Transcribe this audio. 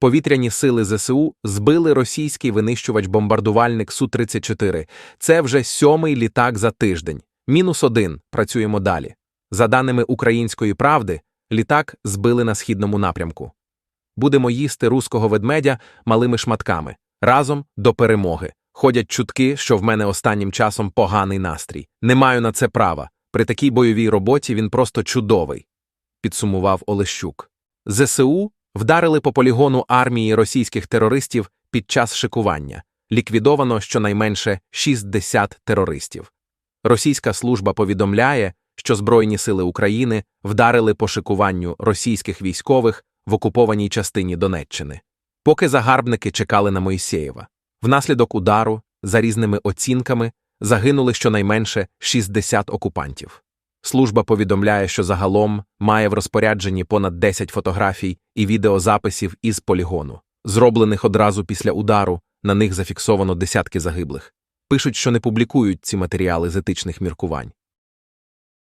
Повітряні сили ЗСУ збили російський винищувач-бомбардувальник Су-34. Це вже сьомий літак за тиждень. Мінус один. Працюємо далі. За даними Української правди, літак збили на східному напрямку. Будемо їсти руського ведмедя малими шматками. Разом до перемоги. Ходять чутки, що в мене останнім часом поганий настрій. Не маю на це права. При такій бойовій роботі він просто чудовий, підсумував Олещук. ЗСУ вдарили по полігону армії російських терористів під час шикування. Ліквідовано щонайменше 60 терористів. Російська служба повідомляє, що Збройні сили України вдарили по шикуванню російських військових в окупованій частині Донеччини. Поки загарбники чекали на Моїсеєва. Внаслідок удару, за різними оцінками, загинули щонайменше 60 окупантів. Служба повідомляє, що загалом має в розпорядженні понад 10 фотографій і відеозаписів із полігону. Зроблених одразу після удару, на них зафіксовано десятки загиблих. Пишуть, що не публікують ці матеріали з етичних міркувань.